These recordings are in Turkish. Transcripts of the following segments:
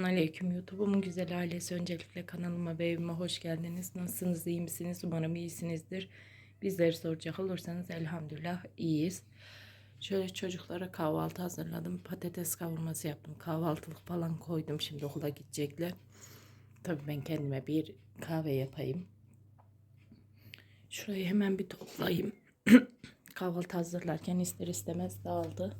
Selamünaleyküm YouTube'umun güzel ailesi. Öncelikle kanalıma ve evime hoş geldiniz. Nasılsınız, iyi misiniz? Umarım iyisinizdir. Bizleri soracak olursanız elhamdülillah iyiyiz. Şöyle çocuklara kahvaltı hazırladım. Patates kavurması yaptım. Kahvaltılık falan koydum. Şimdi okula gidecekler. Tabii ben kendime bir kahve yapayım. Şurayı hemen bir toplayayım. kahvaltı hazırlarken ister istemez dağıldı.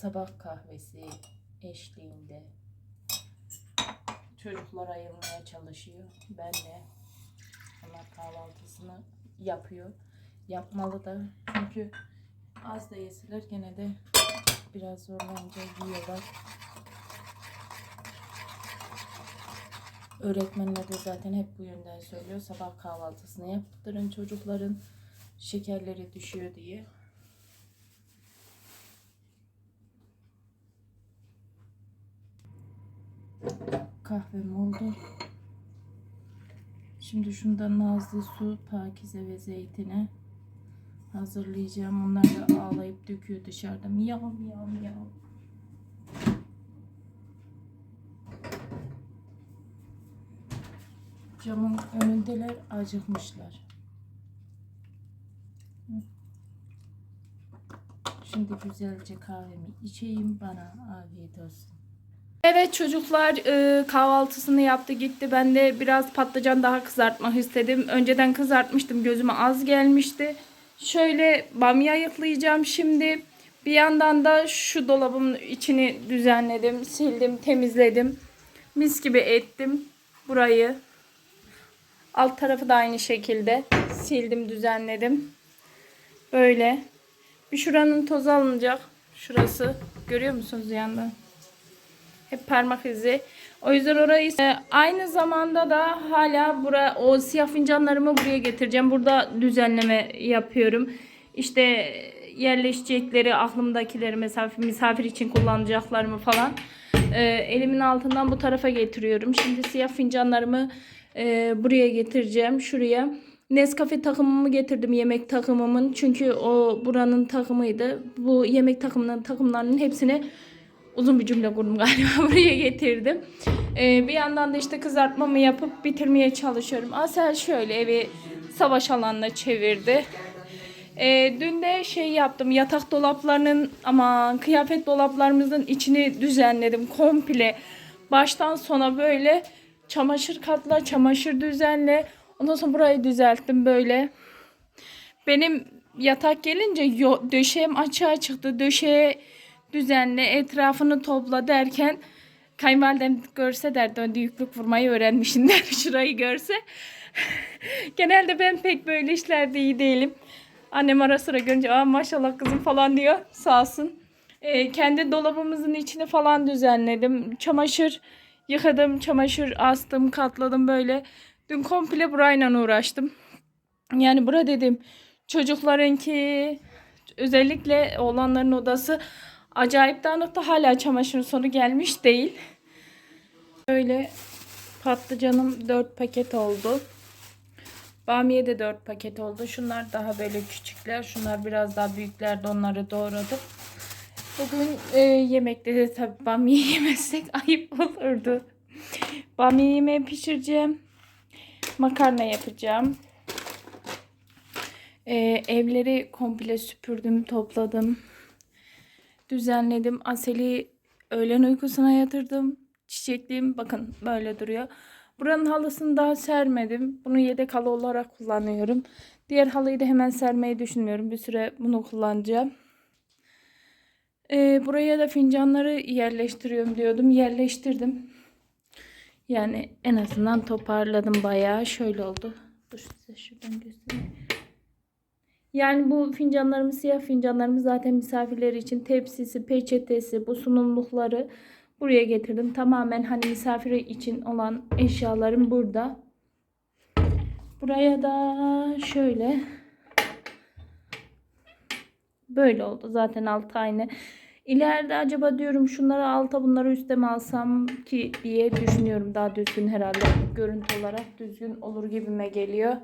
Sabah kahvesi eşliğinde çocuklar ayılmaya çalışıyor. Ben de onlar kahvaltısını yapıyor. Yapmalı da çünkü az da yeseler gene de biraz zorlanınca yiyorlar. Öğretmenler de zaten hep bu yönden söylüyor. Sabah kahvaltısını yaptırın çocukların şekerleri düşüyor diye. Kahvem oldu. Şimdi şundan nazlı su, pakize ve zeytine hazırlayacağım. Onlar da ağlayıp döküyor dışarıda. Miyav miyav miyav. Camın önündeler acıkmışlar. Şimdi güzelce kahvemi içeyim. Bana afiyet olsun. Evet çocuklar e, kahvaltısını yaptı gitti. Ben de biraz patlıcan daha kızartmak istedim. Önceden kızartmıştım. Gözüme az gelmişti. Şöyle bamya ayıklayacağım şimdi. Bir yandan da şu dolabımın içini düzenledim. Sildim, temizledim. Mis gibi ettim burayı. Alt tarafı da aynı şekilde sildim, düzenledim. Böyle. Bir şuranın tozu alınacak. Şurası. Görüyor musunuz yandan? Hep parmak izi. O yüzden orayı e, aynı zamanda da hala bura o siyah fincanlarımı buraya getireceğim. Burada düzenleme yapıyorum. İşte yerleşecekleri, aklımdakileri misafir, misafir için kullanacaklarımı falan e, elimin altından bu tarafa getiriyorum. Şimdi siyah fincanlarımı e, buraya getireceğim. Şuraya. Nescafe takımımı getirdim yemek takımımın. Çünkü o buranın takımıydı. Bu yemek takımının takımlarının hepsini uzun bir cümle kurdum galiba buraya getirdim. Ee, bir yandan da işte kızartmamı yapıp bitirmeye çalışıyorum. Asel şöyle evi savaş alanına çevirdi. Ee, dün de şey yaptım yatak dolaplarının ama kıyafet dolaplarımızın içini düzenledim komple. Baştan sona böyle çamaşır katla, çamaşır düzenle. Ondan sonra burayı düzelttim böyle. Benim yatak gelince yo, döşeğim açığa çıktı. Döşeğe düzenle, etrafını topla derken kayınvalidem görse derdi önde yüklük vurmayı öğrenmişsin der şurayı görse. Genelde ben pek böyle işlerde iyi değilim. Annem ara sıra görünce Aa, maşallah kızım falan diyor sağ olsun. Ee, kendi dolabımızın içini falan düzenledim. Çamaşır yıkadım, çamaşır astım, katladım böyle. Dün komple burayla uğraştım. Yani bura dedim çocuklarınki özellikle oğlanların odası Acayip dağınıkta hala çamaşır sonu gelmiş değil. Böyle patlıcanım 4 paket oldu. Bamiye de 4 paket oldu. Şunlar daha böyle küçükler. Şunlar biraz daha büyüklerdi. Onları doğradım. Bugün e, yemekte de tabii bamya yemezsek ayıp olurdu. Bamya yemeği pişireceğim. Makarna yapacağım. E, evleri komple süpürdüm, topladım düzenledim. Aseli öğlen uykusuna yatırdım. Çiçekliğim bakın böyle duruyor. Buranın halısını daha sermedim. Bunu yedek halı olarak kullanıyorum. Diğer halıyı da hemen sermeyi düşünmüyorum. Bir süre bunu kullanacağım. Ee, buraya da fincanları yerleştiriyorum diyordum. Yerleştirdim. Yani en azından toparladım bayağı. Şöyle oldu. Dur size şuradan göstereyim. Yani bu fincanlarımız siyah fincanlarımız zaten misafirler için tepsisi, peçetesi, bu sunumlukları buraya getirdim. Tamamen hani misafiri için olan eşyalarım burada. Buraya da şöyle böyle oldu. Zaten altı aynı. İleride acaba diyorum şunları alta bunları üste mi alsam ki diye düşünüyorum. Daha düzgün herhalde görüntü olarak düzgün olur gibime geliyor.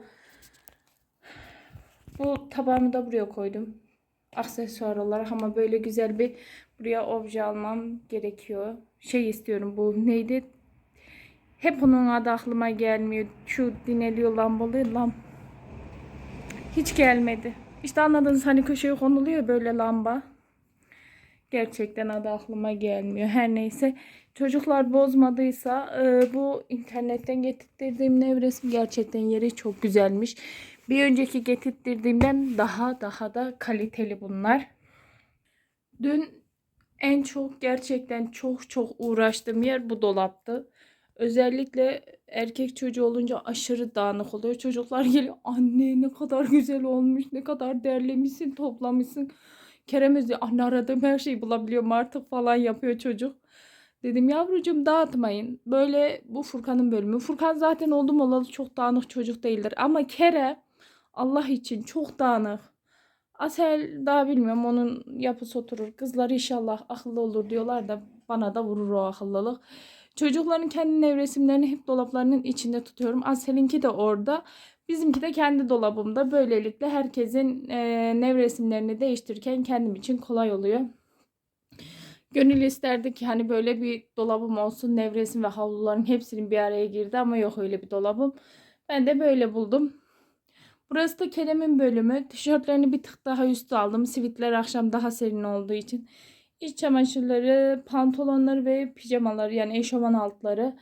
Bu tabağımı da buraya koydum. Aksesuar olarak ama böyle güzel bir buraya obje almam gerekiyor. Şey istiyorum bu neydi? Hep onun adı aklıma gelmiyor. Şu dineliyor lambalı lamp. Hiç gelmedi. İşte anladınız hani köşeye konuluyor böyle lamba. Gerçekten adı aklıma gelmiyor. Her neyse çocuklar bozmadıysa e, bu internetten getirttirdiğim nevresim gerçekten yeri çok güzelmiş. Bir önceki getirttirdiğimden daha daha da kaliteli bunlar. Dün en çok gerçekten çok çok uğraştığım yer bu dolaptı. Özellikle erkek çocuğu olunca aşırı dağınık oluyor. Çocuklar geliyor anne ne kadar güzel olmuş ne kadar derlemişsin toplamışsın. Kerem özü anne aradığım her şeyi bulabiliyorum artık falan yapıyor çocuk. Dedim yavrucuğum dağıtmayın. Böyle bu Furkan'ın bölümü. Furkan zaten oldum olalı çok dağınık çocuk değildir. Ama Kerem Allah için çok dağınık. Asel daha bilmiyorum onun yapısı oturur. Kızlar inşallah akıllı olur diyorlar da bana da vurur o akıllılık. Çocukların kendi nevresimlerini hep dolaplarının içinde tutuyorum. Asel'inki de orada. Bizimki de kendi dolabımda. Böylelikle herkesin e, nevresimlerini değiştirirken kendim için kolay oluyor. Gönül isterdi ki hani böyle bir dolabım olsun. Nevresim ve havluların hepsinin bir araya girdi ama yok öyle bir dolabım. Ben de böyle buldum. Burası da Kerem'in bölümü. Tişörtlerini bir tık daha üstü aldım. Sivitler akşam daha serin olduğu için. İç çamaşırları, pantolonları ve pijamaları yani eşofman altları.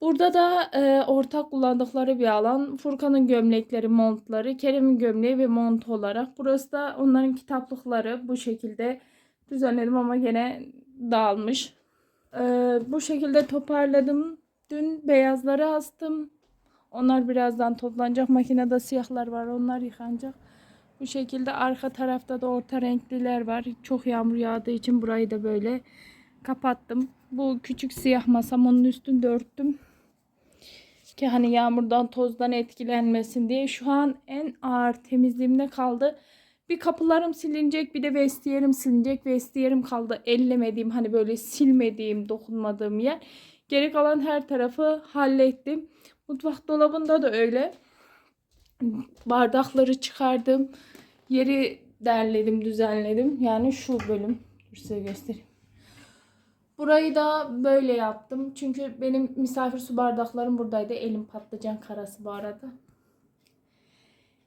Burada da e, ortak kullandıkları bir alan. Furkan'ın gömlekleri, montları, Kerem'in gömleği ve mont olarak. Burası da onların kitaplıkları. Bu şekilde düzenledim ama gene dağılmış. E, bu şekilde toparladım. Dün beyazları astım. Onlar birazdan toplanacak. Makinede siyahlar var. Onlar yıkanacak. Bu şekilde arka tarafta da orta renkliler var. Çok yağmur yağdığı için burayı da böyle kapattım. Bu küçük siyah masam onun üstünde örttüm. Ki hani yağmurdan tozdan etkilenmesin diye. Şu an en ağır temizliğimde kaldı. Bir kapılarım silinecek bir de vestiyerim silinecek. Vestiyerim kaldı ellemediğim hani böyle silmediğim dokunmadığım yer. Geri kalan her tarafı hallettim. Mutfak dolabında da öyle. Bardakları çıkardım. Yeri derledim, düzenledim. Yani şu bölüm. Dur size göstereyim. Burayı da böyle yaptım. Çünkü benim misafir su bardaklarım buradaydı. Elim patlıcan karası bu arada.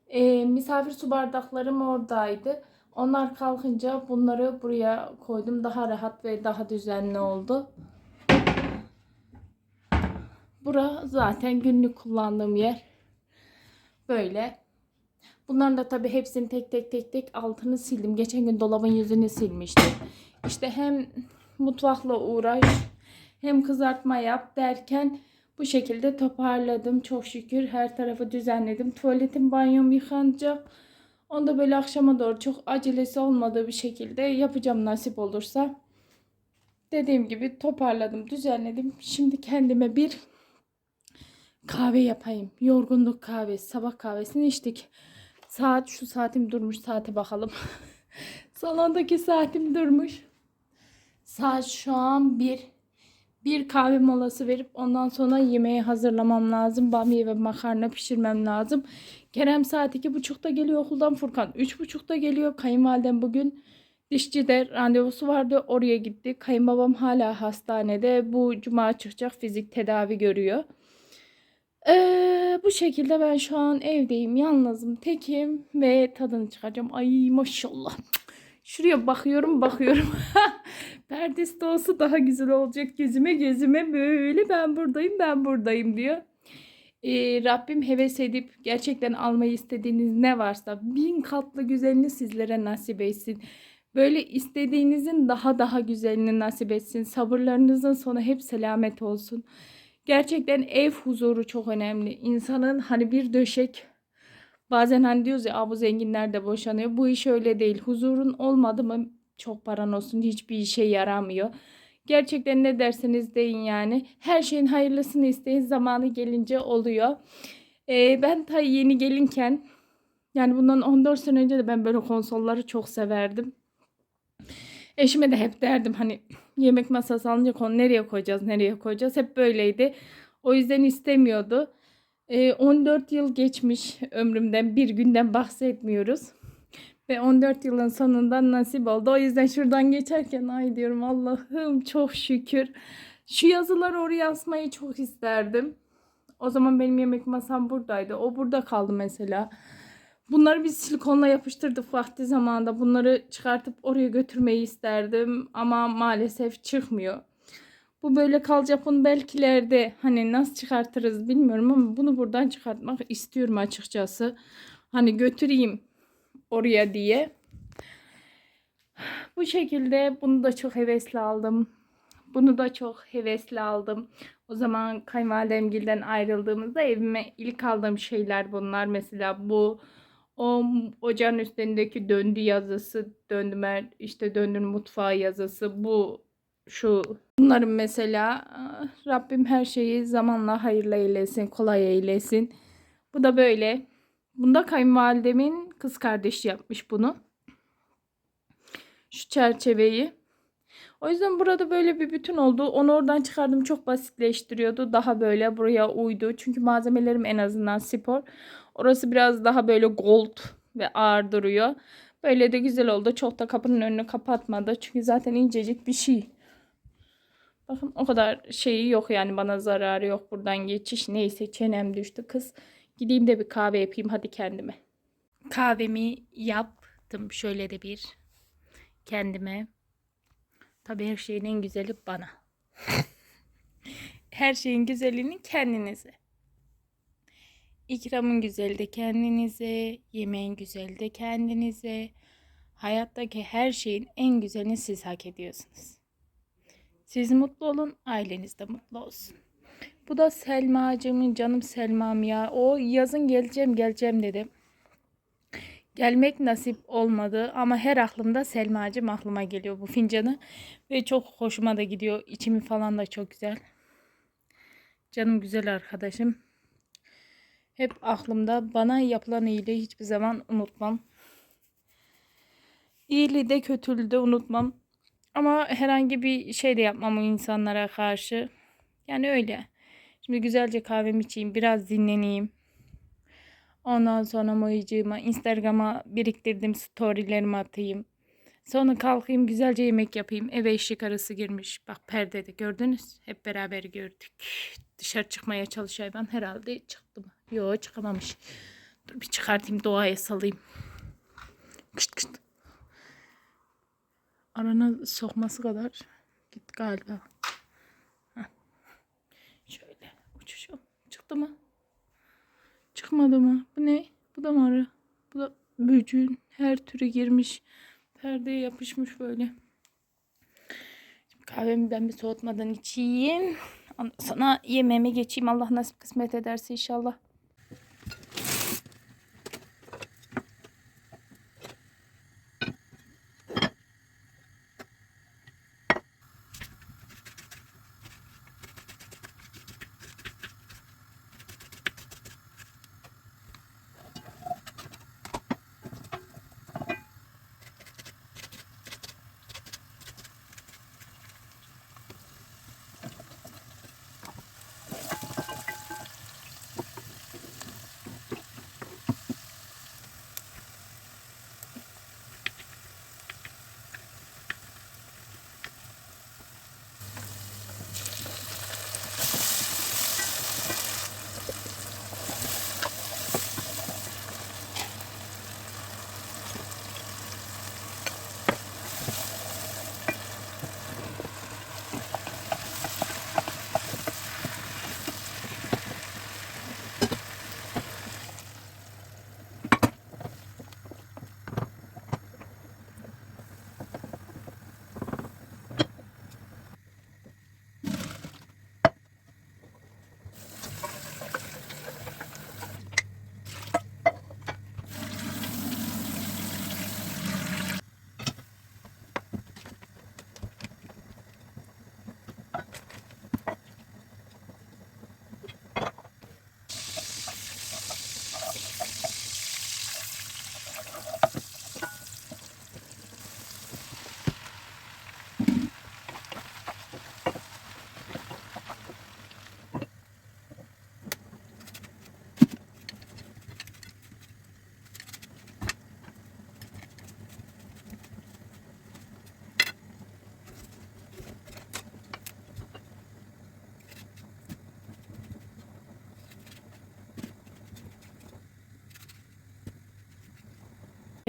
Ee, misafir su bardaklarım oradaydı. Onlar kalkınca bunları buraya koydum. Daha rahat ve daha düzenli oldu. Bura zaten günlük kullandığım yer. Böyle. Bunların da tabii hepsini tek tek tek tek altını sildim. Geçen gün dolabın yüzünü silmiştim. İşte hem mutfakla uğraş hem kızartma yap derken bu şekilde toparladım. Çok şükür her tarafı düzenledim. Tuvaletim banyom yıkanacak. Onu da böyle akşama doğru çok acelesi olmadığı bir şekilde yapacağım nasip olursa. Dediğim gibi toparladım, düzenledim. Şimdi kendime bir kahve yapayım. Yorgunluk kahvesi, sabah kahvesini içtik. Saat şu saatim durmuş. Saate bakalım. Salondaki saatim durmuş. Saat şu an bir. Bir kahve molası verip ondan sonra yemeği hazırlamam lazım. Bamya ve makarna pişirmem lazım. Kerem saat iki buçukta geliyor okuldan. Furkan üç buçukta geliyor. Kayınvalidem bugün dişçide randevusu vardı. Oraya gitti. Kayınbabam hala hastanede. Bu cuma çıkacak fizik tedavi görüyor. Ee, bu şekilde ben şu an evdeyim. Yalnızım, tekim ve tadını çıkaracağım. Ay maşallah. Şuraya bakıyorum bakıyorum. Perdesi de olsa daha güzel olacak. Gözüme gözüme böyle ben buradayım ben buradayım diyor. Ee, Rabbim heves edip gerçekten almayı istediğiniz ne varsa bin katlı güzelini sizlere nasip etsin. Böyle istediğinizin daha daha güzelini nasip etsin. Sabırlarınızın sonu hep selamet olsun. Gerçekten ev huzuru çok önemli. İnsanın hani bir döşek bazen hani diyoruz ya bu zenginler de boşanıyor. Bu iş öyle değil. Huzurun olmadı mı çok paran olsun hiçbir işe yaramıyor. Gerçekten ne derseniz deyin yani. Her şeyin hayırlısını isteyin. Zamanı gelince oluyor. Ee, ben ta yeni gelinken yani bundan 14 sene önce de ben böyle konsolları çok severdim. Eşime de hep derdim hani yemek masası alınca konu nereye koyacağız, nereye koyacağız. Hep böyleydi. O yüzden istemiyordu. Ee, 14 yıl geçmiş ömrümden bir günden bahsetmiyoruz. Ve 14 yılın sonunda nasip oldu. O yüzden şuradan geçerken ay diyorum Allah'ım çok şükür. Şu yazıları oraya asmayı çok isterdim. O zaman benim yemek masam buradaydı. O burada kaldı mesela. Bunları biz silikonla yapıştırdık vakti zamanında. Bunları çıkartıp oraya götürmeyi isterdim. Ama maalesef çıkmıyor. Bu böyle kalacak bunu belkilerde hani nasıl çıkartırız bilmiyorum ama bunu buradan çıkartmak istiyorum açıkçası. Hani götüreyim oraya diye. Bu şekilde bunu da çok hevesli aldım. Bunu da çok hevesli aldım. O zaman kayınvalidemgilden ayrıldığımızda evime ilk aldığım şeyler bunlar. Mesela bu o ocağın üstündeki döndü yazısı, döndümer işte döndün mutfağı yazısı, bu şu bunların mesela Rabbim her şeyi zamanla hayırlı eylesin, kolay eylesin. Bu da böyle. Bunda kayınvalidemin kız kardeşi yapmış bunu. Şu çerçeveyi. O yüzden burada böyle bir bütün oldu. Onu oradan çıkardım çok basitleştiriyordu. Daha böyle buraya uydu. Çünkü malzemelerim en azından spor. Orası biraz daha böyle gold ve ağır duruyor. Böyle de güzel oldu. Çok da kapının önünü kapatmadı. Çünkü zaten incecik bir şey. Bakın o kadar şeyi yok yani bana zararı yok buradan geçiş. Neyse çenem düştü kız. Gideyim de bir kahve yapayım hadi kendime. Kahvemi yaptım. Şöyle de bir kendime. Tabii her şeyin en güzeli bana. her şeyin güzelliğini kendinize. İkramın güzeli de kendinize, yemeğin güzeli de kendinize. Hayattaki her şeyin en güzelini siz hak ediyorsunuz. Siz mutlu olun, aileniz de mutlu olsun. Bu da Selma'cığımın canım Selma'm ya. O yazın geleceğim geleceğim dedi. Gelmek nasip olmadı ama her aklımda Selma'cığım aklıma geliyor bu fincanı. Ve çok hoşuma da gidiyor. İçimi falan da çok güzel. Canım güzel arkadaşım. Hep aklımda bana yapılan iyiliği hiçbir zaman unutmam. İyiliği de kötülüğü de unutmam. Ama herhangi bir şey de yapmam o insanlara karşı. Yani öyle. Şimdi güzelce kahvemi içeyim. Biraz dinleneyim. Ondan sonra mayıcığıma, Instagram'a biriktirdim storylerimi atayım. Sonra kalkayım güzelce yemek yapayım. Eve eşlik arası girmiş. Bak perdede gördünüz. Hep beraber gördük. Dışarı çıkmaya çalışıyor ben. Herhalde çıktı? Yok çıkamamış. Dur bir çıkartayım doğaya salayım. Kışt kışt. Arana sokması kadar git galiba. Heh. Şöyle uçuşum. Çıktı mı? Çıkmadı mı? Bu ne? Bu da mı arı? Bu da böcüğün her türü girmiş. Perdeye yapışmış böyle. Şimdi kahvemi ben bir soğutmadan içeyim. Sonra yemeğime geçeyim. Allah nasip kısmet ederse inşallah.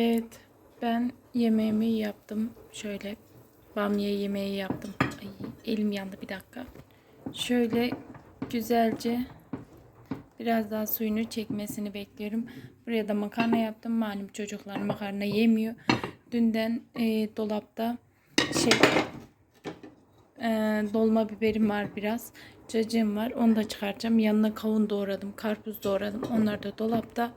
Evet, ben yemeğimi yaptım. Şöyle bamya yemeği yaptım. Ay, elim yandı bir dakika. Şöyle güzelce biraz daha suyunu çekmesini bekliyorum. Buraya da makarna yaptım. Malum çocuklar makarna yemiyor. Dünden e, dolapta şey e, dolma biberim var biraz. Cacığım var. Onu da çıkartacağım. Yanına kavun doğradım. Karpuz doğradım. Onlar da dolapta.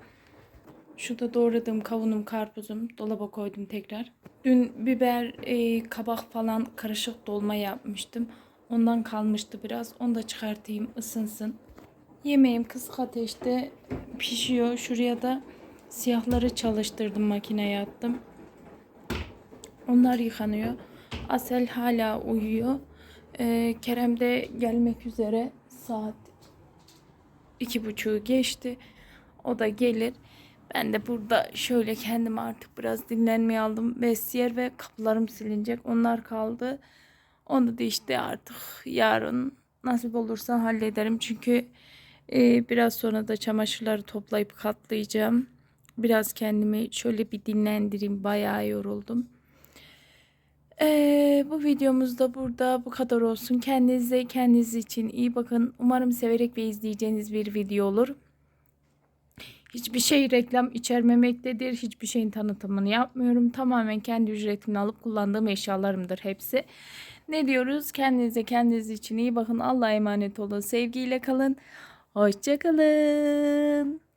Şurada doğradığım kavunum, karpuzum dolaba koydum tekrar. Dün biber, e, kabak falan karışık dolma yapmıştım. Ondan kalmıştı biraz. Onu da çıkartayım ısınsın. Yemeğim kısık ateşte pişiyor. Şuraya da siyahları çalıştırdım makineye attım. Onlar yıkanıyor. Asel hala uyuyor. E, Kerem de gelmek üzere. Saat iki buçuğu geçti. O da gelir. Ben de burada şöyle kendimi artık biraz dinlenmeye aldım. Vestiyer ve kapılarım silinecek. Onlar kaldı. Onu da işte artık yarın nasip olursa hallederim. Çünkü e, biraz sonra da çamaşırları toplayıp katlayacağım. Biraz kendimi şöyle bir dinlendireyim. Bayağı yoruldum. Ee, bu videomuz da burada bu kadar olsun. Kendinize kendiniz için iyi bakın. Umarım severek ve izleyeceğiniz bir video olur. Hiçbir şey reklam içermemektedir. Hiçbir şeyin tanıtımını yapmıyorum. Tamamen kendi ücretini alıp kullandığım eşyalarımdır hepsi. Ne diyoruz? Kendinize kendiniz için iyi bakın. Allah'a emanet olun. Sevgiyle kalın. Hoşçakalın.